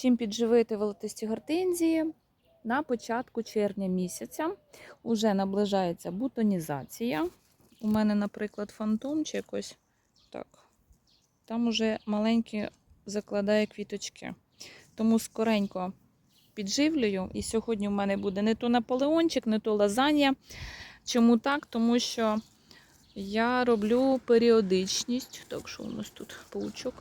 Чим підживити волотисті гортензії? На початку червня місяця вже наближається бутонізація. У мене, наприклад, фантомчик ось так. Там уже маленькі закладає квіточки. Тому скоренько підживлюю. І сьогодні в мене буде не то наполеончик, не то лазанья. Чому так? Тому що я роблю періодичність. Так, що у нас тут паучок?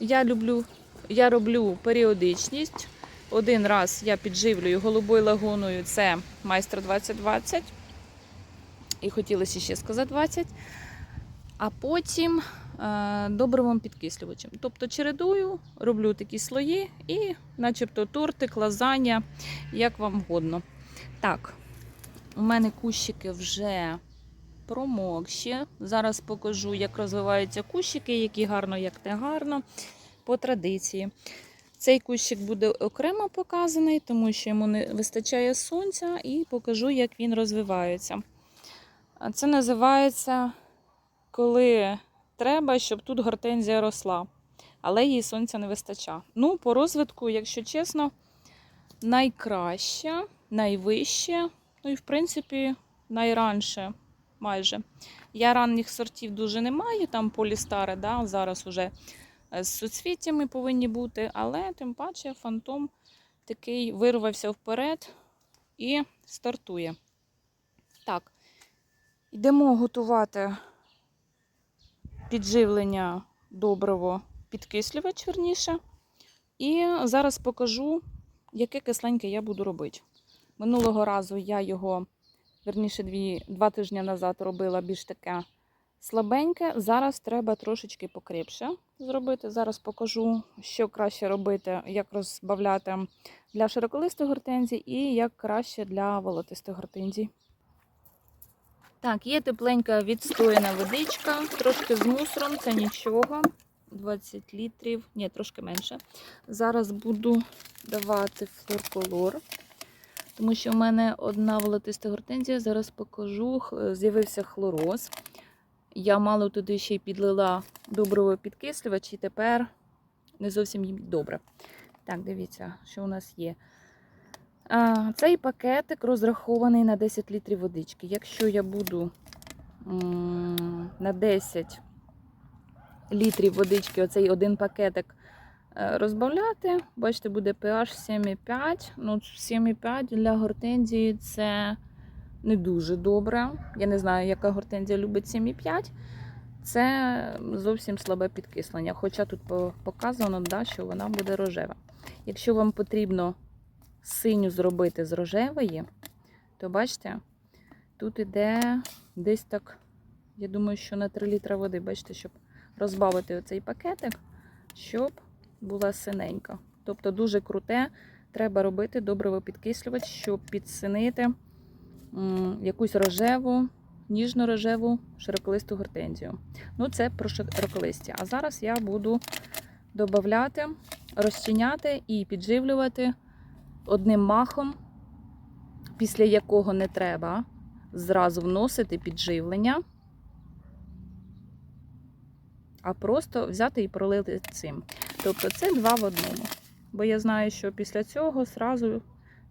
Я люблю, я роблю періодичність. Один раз я підживлюю голубою лагуною, це майстер 2020. І хотілося ще сказати 20. А потім е, добривом підкислювачем. Тобто чередую, роблю такі слої і, начебто, тортик, лазання, як вам вгодно. Так, у мене кущики вже промокші. Зараз покажу, як розвиваються кущики, які гарно, як не гарно, по традиції. Цей кущик буде окремо показаний, тому що йому не вистачає сонця, і покажу, як він розвивається. Це називається, коли треба, щоб тут гортензія росла, але їй сонця не вистачає. Ну, по розвитку, якщо чесно, найкраще, найвище, ну і в принципі, найранше майже. Я ранніх сортів дуже не маю, там полістари, да, зараз уже з суцвіттями повинні бути, але тим паче фантом такий вирвався вперед і стартує. Так, йдемо готувати підживлення доброго підкислювач, верніше. І зараз покажу, яке кисленьке я буду робити. Минулого разу я його, верніше, дві, два тижні назад робила більш таке слабеньке. Зараз треба трошечки покріпше зробити. Зараз покажу, що краще робити, як розбавляти для широколистих гортензій і як краще для волотистих гортензій. Так, є тепленька відстояна водичка, трошки з мусором, це нічого. 20 літрів, ні, трошки менше. Зараз буду давати флорколор, тому що в мене одна волотиста гортензія, зараз покажу, з'явився хлороз. Я мало туди ще й підлила доброго підкислювач, і тепер не зовсім їм добре. Так, дивіться, що у нас є. А, Цей пакетик розрахований на 10 літрів водички. Якщо я буду на 10 літрів водички, оцей один пакетик е, розбавляти, бачите, буде pH 7,5. Ну, 7,5 для гортензії це не дуже добре. Я не знаю, яка гортензія любить 7,5. Це зовсім слабе підкислення. Хоча тут показано, да, що вона буде рожева. Якщо вам потрібно синю зробити з рожевої, то бачите, тут іде десь так, я думаю, що на 3 літра води, бачите, щоб розбавити оцей пакетик, щоб була синенька. Тобто дуже круте, треба робити добриво підкислювач, щоб підсинити якусь рожеву, ніжно-рожеву широколисту гортензію. Ну, це про широколисті. А зараз я буду додати, розчиняти і підживлювати одним махом, після якого не треба зразу вносити підживлення, а просто взяти і пролити цим. Тобто це два в одному. Бо я знаю, що після цього зразу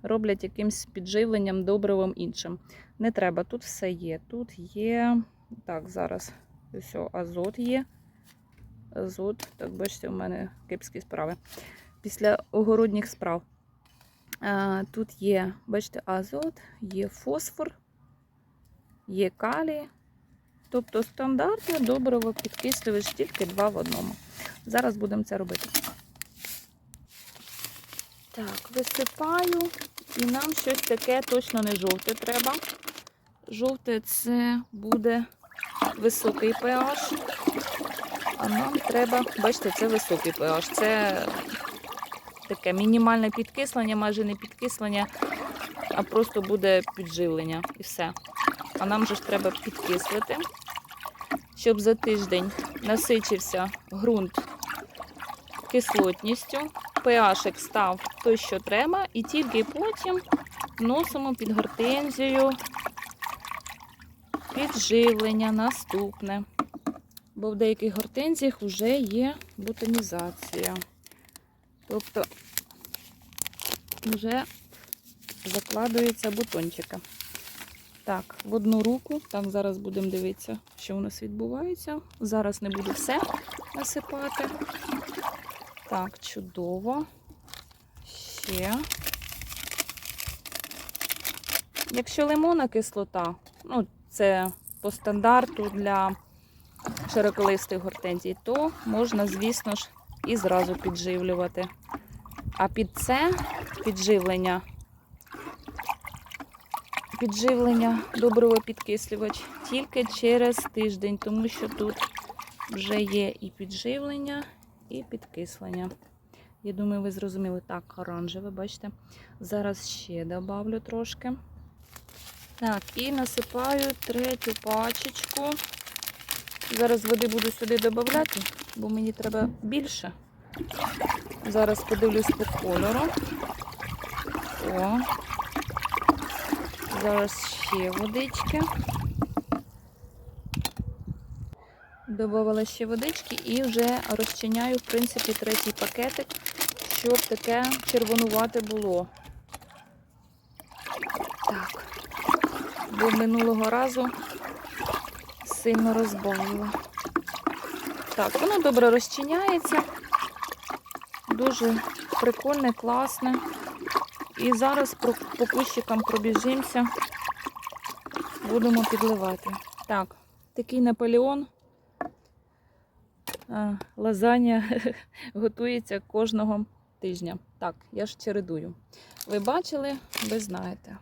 роблять якимсь підживленням добривом іншим. Не треба, тут все є. Тут є. Так, зараз все, азот є. Азот, так, бачите, у мене кепські справи. Після огородніх справ. А, Тут є, бачите, азот, є фосфор, є калій. Тобто стандартне добриво підкислювач тільки два в одному. Зараз будемо це робити. Так, висипаю. І нам щось таке точно не жовте треба. Жовте це буде високий pH. А нам треба, бачите, це високий pH. Це таке мінімальне підкислення, майже не підкислення, а просто буде підживлення і все. А нам же ж треба підкислити, щоб за тиждень насичився ґрунт кислотністю, pH став той, що треба, і тільки потім вносимо під гортензію підживлення наступне. Бо в деяких гортензіях вже є бутонізація. Тобто вже закладуються бутончики. Так, в одну руку. Так, зараз будемо дивитися, що у нас відбувається. Зараз не буду все насипати. Так, чудово. Ще. Якщо лимонна кислота, ну, це по стандарту для широколистих гортензій, то можна, звісно ж, і зразу підживлювати. А під це підживлення, підживлення добриво підкислювач тільки через тиждень, тому що тут вже є і підживлення, і підкислення. Я думаю, ви зрозуміли так, оранжеве, бачите. Зараз ще добавлю трошки. Так, і насипаю третю пачечку. Зараз води буду сюди додати, бо мені треба більше. Зараз подивлюсь по кольору. О. Зараз ще водички. Добавила ще водички і вже розчиняю, в принципі, третій пакетик, щоб таке червонувате було. Так. Бо минулого разу сильно розбавила. Так, воно добре розчиняється. Дуже прикольне, класне. І зараз по кущикам пробіжимося, будемо підливати. Так, такий Наполеон. А, Лазанья готується кожного тижня. Так, я ж чередую. Ви бачили, ви знаєте.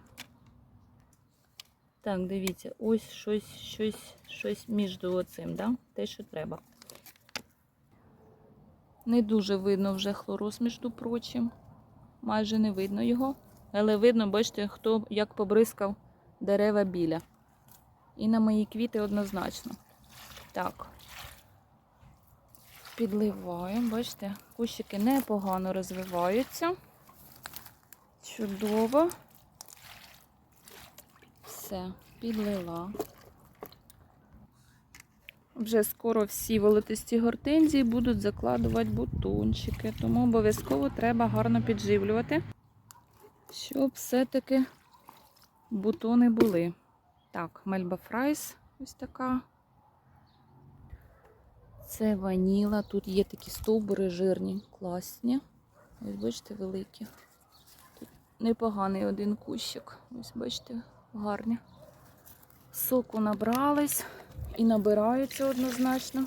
Так, дивіться, ось щось, щось, щось між оцим, да? те, що треба. Не дуже видно вже хлороз, між прочим. Майже не видно його. Але видно, бачите, хто як побризкав дерева біля. І на мої квіти однозначно. Так. Підливаємо, бачите, кущики непогано розвиваються. Чудово. Все, підлила. Вже скоро всі волотисті гортензії будуть закладувати бутончики, тому обов'язково треба гарно підживлювати, щоб все-таки бутони були. Так, мельба фрайс ось така. Це ваніла. Тут є такі стовбури жирні, класні. Ось, бачите, великі. Тут непоганий один кущик. Ось, бачите, гарні. Соку набрались і набираються однозначно.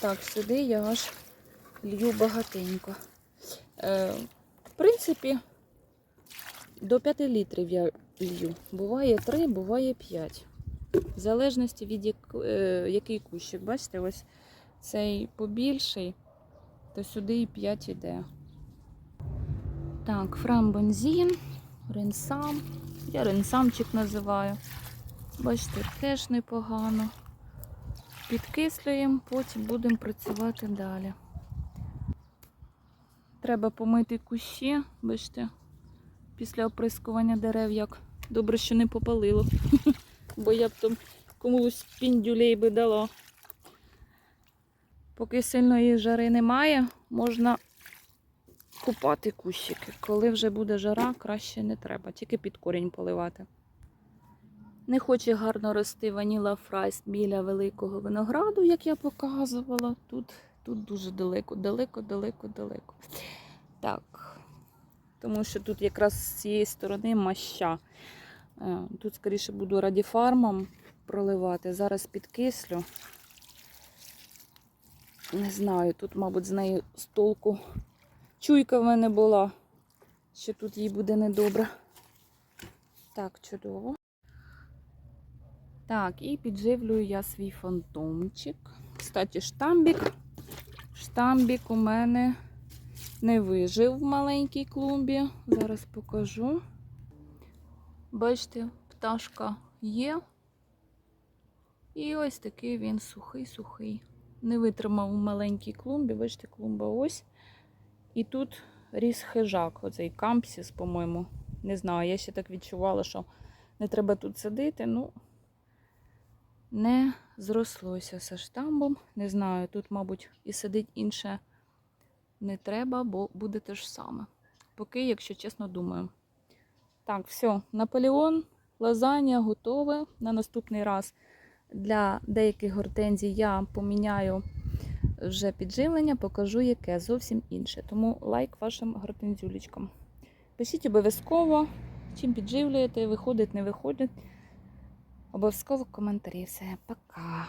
Так, сюди я аж лью багатенько. Е, в принципі, до 5 літрів я лью. Буває 3, буває 5. В залежності від як, е, який кущик. Бачите, ось цей побільший, то сюди і 5 іде. Так, фрамбонзін, ренсам. Я ренсамчик називаю. Бачите, теж непогано. Підкислюємо, потім будемо працювати далі. Треба помити кущі, бачите, після оприскування дерев, як добре, що не попалило. Бо я б там комусь піндюлей би дала. Поки сильної жари немає, можна купати кущики. Коли вже буде жара, краще не треба, тільки під корінь поливати. Не хоче гарно рости ваніла фрайс біля великого винограду, як я показувала. Тут тут дуже далеко, далеко, далеко, далеко. Так, тому що тут якраз з цієї сторони маща. Е, Тут, скоріше, буду радіфармом проливати. Зараз підкислю. Не знаю, тут, мабуть, з нею з толку чуйка в мене була, що тут їй буде недобре. Так, чудово. Так, і підживлюю я свій фантомчик. Кстати, штамбік. Штамбік у мене не вижив в маленькій клумбі. Зараз покажу. Бачите, пташка є. І ось такий він сухий-сухий. Не витримав у маленькій клумбі. Бачите, клумба ось. І тут ріс хижак, оцей кампсіс, по-моєму. Не знаю, я ще так відчувала, що не треба тут садити. Ну, не зрослося зі штамбом. Не знаю, тут, мабуть, і сидить інше не треба, бо буде те ж саме. поки, якщо чесно, думаю. Так, все, Наполеон, лазанья готове. На наступний раз для деяких гортензій я поміняю вже підживлення, покажу яке зовсім інше. Тому лайк вашим гортензюлічкам. Пишіть обов'язково, чим підживлюєте, виходить, не виходить. Обов'язково коментарі. Все, пока.